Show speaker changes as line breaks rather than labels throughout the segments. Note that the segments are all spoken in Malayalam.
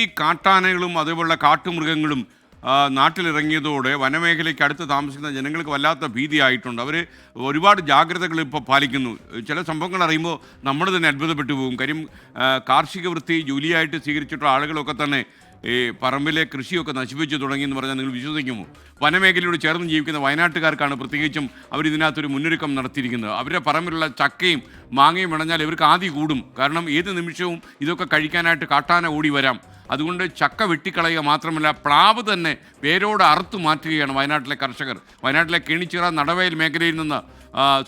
ഈ കാട്ടാനകളും അതേപോലുള്ള കാട്ടുമൃഗങ്ങളും നാട്ടിലിറങ്ങിയതോടെ വനമേഖലയ്ക്ക് അടുത്ത് താമസിക്കുന്ന ജനങ്ങൾക്ക് വല്ലാത്ത ഭീതിയായിട്ടുണ്ട് അവർ ഒരുപാട് ജാഗ്രതകൾ ഇപ്പോൾ പാലിക്കുന്നു. ചില സംഭവങ്ങൾ അറിയുമ്പോൾ നമ്മൾ തന്നെ അത്ഭുതപ്പെട്ടു പോകും. കാര്യം കാർഷിക വൃത്തി ജോലിയായിട്ട് സ്വീകരിച്ചിട്ടുള്ള ആളുകളൊക്കെ തന്നെ ഈ പറമ്പിലെ കൃഷിയൊക്കെ നശിപ്പിച്ചു തുടങ്ങി എന്ന് പറഞ്ഞാൽ നിങ്ങൾ വിശ്വസിക്കുമോ? വനമേഖലയോട് ചേർന്ന് ജീവിക്കുന്ന വയനാട്ടുകാർക്കാണ് പ്രത്യേകിച്ചും അവർ ഇതിനകത്തൊരു മുന്നൊരുക്കം നടത്തിയിരിക്കുന്നത്. അവരുടെ പറമ്പിലുള്ള ചക്കയും മാങ്ങയും ഇണഞ്ഞാൽ ഇവർക്ക് ആദ്യം കൂടും. കാരണം ഏത് നിമിഷവും ഇതൊക്കെ കഴിക്കാനായിട്ട് കാട്ടാന ഓടി വരാം. അതുകൊണ്ട് ചക്ക വെട്ടിക്കളയുക മാത്രമല്ല പ്ലാവ് തന്നെ വേരോട് അറുത്തു മാറ്റുകയാണ് വയനാട്ടിലെ കർഷകർ. വയനാട്ടിലെ കെണിച്ചിറ നടവയൽ മേഖലയിൽ നിന്ന്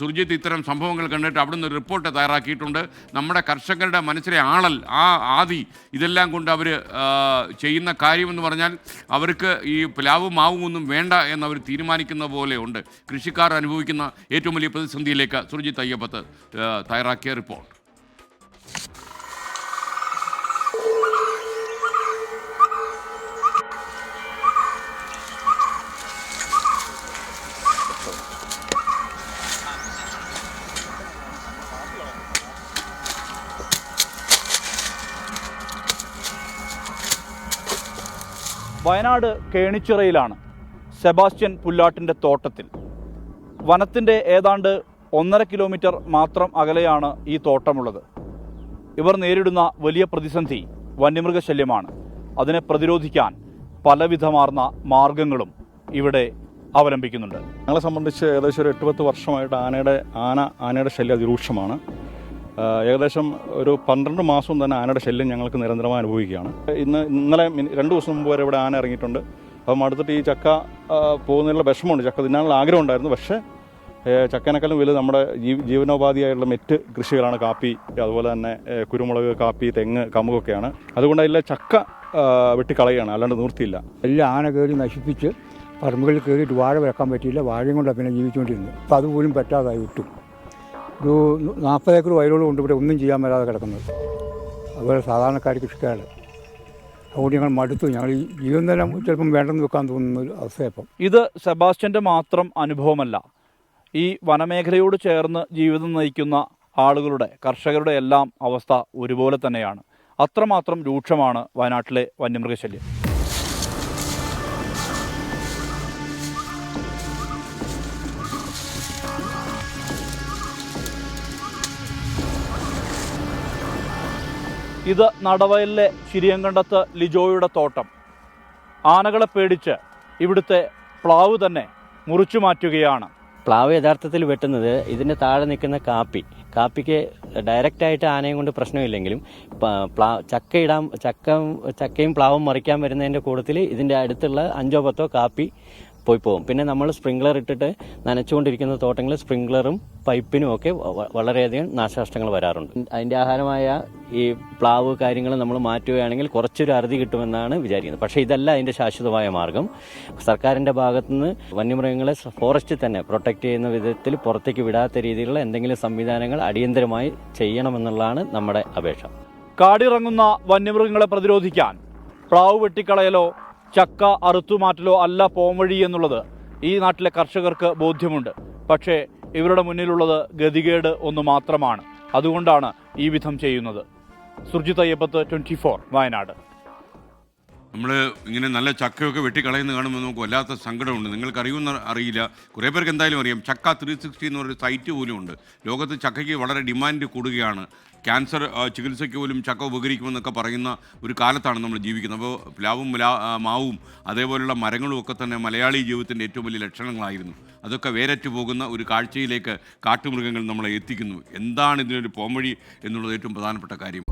സുർജിത്ത് ഇത്തരം സംഭവങ്ങൾ കണ്ടിട്ട് അവിടുന്ന് ഒരു റിപ്പോർട്ട് തയ്യാറാക്കിയിട്ടുണ്ട്. നമ്മുടെ കർഷകരുടെ മനസ്സിലെ ആളൽ ആ ആദി ഇതെല്ലാം കൊണ്ട് അവർ ചെയ്യുന്ന കാര്യമെന്ന് പറഞ്ഞാൽ അവർക്ക് ഈ പ്ലാവും മാവും ഒന്നും വേണ്ട എന്ന് അവർ തീരുമാനിക്കുന്ന പോലെ ഉണ്ട്. കൃഷിക്കാർ അനുഭവിക്കുന്ന ഏറ്റവും വലിയ പ്രതിസന്ധിയിലേക്ക് സുർജിത്ത് അയ്യപ്പത്ത് തയ്യാറാക്കിയ റിപ്പോർട്ട്.
വയനാട് കേണിച്ചിറയിലാണ് സെബാസ്റ്റ്യൻ പുല്ലാട്ടിന്റെ തോട്ടത്തിൽ. വനത്തിന്റെ ഏതാണ്ട് ഒന്നര കിലോമീറ്റർ മാത്രം അകലെയാണ് ഈ തോട്ടമുള്ളത്. ഇവർ നേരിടുന്ന വലിയ പ്രതിസന്ധി വന്യമൃഗശല്യമാണ്. അതിനെ പ്രതിരോധിക്കാൻ പലവിധമാർന്ന മാർഗങ്ങളും ഇവിടെ അവലംബിക്കുന്നുണ്ട്.
ഞങ്ങളെ സംബന്ധിച്ച് ഏകദേശം ഒരു എട്ട് പത്ത് വർഷമായിട്ട് ആനയുടെ ആന ആനയുടെ ശല്യം അതിരൂക്ഷമാണ്. ഏകദേശം ഒരു പന്ത്രണ്ട് മാസം തന്നെ ആനയുടെ ശല്യം ഞങ്ങൾക്ക് നിരന്തരമായി അനുഭവിക്കുകയാണ്. ഇന്ന് ഇന്നലെ രണ്ട് ദിവസം മുമ്പ് വരെ ഇവിടെ ആന ഇറങ്ങിയിട്ടുണ്ട്. അപ്പം അടുത്തിട്ട് ഈ ചക്ക പോകുന്നതിനുള്ള വിഷമമുണ്ട്. ചക്ക തിന്നാനുള്ള ആഗ്രഹം ഉണ്ടായിരുന്നു. പക്ഷേ ചക്കനക്കലും വലിയ നമ്മുടെ ജീ- ജീവനോപാധിയായിട്ടുള്ള മെറ്റ് കൃഷികളാണ് കാപ്പി അതുപോലെ തന്നെ കുരുമുളക് കാപ്പി തെങ്ങ് കമുകൊക്കെയാണ്. അതുകൊണ്ട് അതിലെ ചക്ക വെട്ടിക്കളയാണ് അല്ലാണ്ട് നിവൃത്തിയില്ല.
എല്ലാം ആന കയറി നശിപ്പിച്ച് പറമ്പുകളിൽ കയറിയിട്ട് വാഴ വെക്കാൻ പറ്റിയില്ല. വാഴയും കൊണ്ടാണ് പിന്നെ ജീവിച്ചുകൊണ്ടിരുന്നത്. അപ്പം അതുപോലും പറ്റാതായി വിട്ടു ഒരു നാൽപ്പത് ഏക്കർ വയലുകൾ കൊണ്ട് ഇവിടെ ഒന്നും ചെയ്യാൻ വരാതെ കിടക്കുന്നത്. അതുപോലെ സാധാരണക്കാർക്ക് ഇഷ്ടമാണ്. അതുകൊണ്ട് ഞങ്ങൾ മടുത്തു. ഞങ്ങൾ ഈ ജീവൻ തന്നെ ചിലപ്പം വേണ്ടെന്ന് വെക്കാൻ തോന്നുന്ന ഒരു അവസ്ഥയപ്പം
ഇത് സെബാസ്റ്റ്യന്റെ മാത്രം അനുഭവമല്ല. ഈ വനമേഖലയോട് ചേർന്ന് ജീവിതം നയിക്കുന്ന ആളുകളുടെ കർഷകരുടെ എല്ലാം അവസ്ഥ ഒരുപോലെ തന്നെയാണ്. അത്രമാത്രം രൂക്ഷമാണ് വയനാട്ടിലെ വന്യമൃഗശല്യം. ഇത് നടവയലിലെ ശിരിയങ്കണ്ടത്ത് ലിജോയുടെ തോട്ടം. ആനകളെ പേടിച്ച് ഇവിടുത്തെ പ്ലാവ് തന്നെ മുറിച്ചു മാറ്റുകയാണ്.
പ്ലാവ് യഥാർത്ഥത്തിൽ വെട്ടുന്നത് ഇതിന്റെ താഴെ നിൽക്കുന്ന കാപ്പി. കാപ്പിക്ക് ഡയറക്റ്റായിട്ട് ആനയും കൊണ്ട് പ്രശ്നമില്ലെങ്കിലും പ്ലാ ചക്ക ഇടാൻ ചക്ക ചക്കയും പ്ലാവും മറിക്കാൻ വരുന്നതിന്റെ കൂട്ടത്തിൽ ഇതിന്റെ അടുത്തുള്ള അഞ്ചോ പത്തോ കാപ്പി പോയി പോകും. പിന്നെ നമ്മൾ സ്പ്രിംഗ്ലർ ഇട്ടിട്ട് നനച്ചുകൊണ്ടിരിക്കുന്ന തോട്ടങ്ങളിൽ സ്പ്രിംഗ്ലറും പൈപ്പിനും ഒക്കെ വളരെയധികം നാശനഷ്ടങ്ങൾ വരാറുണ്ട്. അതിന്റെ ആഹാരമായ ഈ പ്ലാവ് കാര്യങ്ങൾ നമ്മൾ മാറ്റുകയാണെങ്കിൽ കുറച്ചൊരു അറുതി കിട്ടുമെന്നാണ് വിചാരിക്കുന്നത്. പക്ഷേ ഇതല്ല അതിന്റെ ശാശ്വതമായ മാർഗം. സർക്കാരിന്റെ ഭാഗത്തുനിന്ന് വന്യമൃഗങ്ങളെ ഫോറസ്റ്റിൽ തന്നെ പ്രൊട്ടക്ട് ചെയ്യുന്ന വിധത്തിൽ പുറത്തേക്ക് വിടാത്ത രീതിയിലുള്ള എന്തെങ്കിലും സംവിധാനങ്ങൾ അടിയന്തരമായി ചെയ്യണമെന്നുള്ളതാണ് നമ്മുടെ അപേക്ഷ.
കാടിറങ്ങുന്ന വന്യമൃഗങ്ങളെ പ്രതിരോധിക്കാൻ പ്ലാവ് വെട്ടിക്കളയലോ ചക്ക അറുത്തുമാറ്റലോ അല്ല പോംവഴി എന്നുള്ളത് ഈ നാട്ടിലെ കർഷകർക്ക് ബോധ്യമുണ്ട്. പക്ഷേ ഇവരുടെ മുന്നിലുള്ളത് ഗതികേട് ഒന്ന് മാത്രമാണ്. അതുകൊണ്ടാണ് ഈ വിധം ചെയ്യുന്നത്. Surjith Ayyappath twenty four Wayanad.
നമ്മൾ ഇങ്ങനെ നല്ല ചക്കയൊക്കെ വെട്ടിക്കളയുന്ന കാണുമ്പോൾ നമുക്ക് വല്ലാത്ത സങ്കടമുണ്ട്. നിങ്ങൾക്ക് അറിയുമെന്ന് അറിയില്ല. കുറേ പേർക്ക് എന്തായാലും അറിയാം. ചക്ക ത്രീ സിക്സ്റ്റി എന്ന് പറയുന്ന സൈറ്റ് പോലും ഉണ്ട്. ലോകത്ത് ചക്കയ്ക്ക് വളരെ ഡിമാൻഡ് കൂടുകയാണ്. ക്യാൻസർ ചികിത്സയ്ക്ക് പോലും ചക്ക ഉപകരിക്കുമെന്നൊക്കെ പറയുന്ന ഒരു കാലത്താണ് നമ്മൾ ജീവിക്കുന്നത്. അപ്പോൾ പ്ലാവും മാവും അതേപോലുള്ള മരങ്ങളും ഒക്കെ തന്നെ മലയാളി ജീവിതത്തിന്റെ ഏറ്റവും വലിയ ലക്ഷണങ്ങളായിരുന്നു. അതൊക്കെ വേരറ്റ് പോകുന്ന ഒരു കാഴ്ചയിലേക്ക് കാട്ടുമൃഗങ്ങൾ നമ്മളെ എത്തിക്കുന്നു. എന്താണ് ഇതിനൊരു പോംവഴി എന്നുള്ളത് ഏറ്റവും പ്രധാനപ്പെട്ട കാര്യം.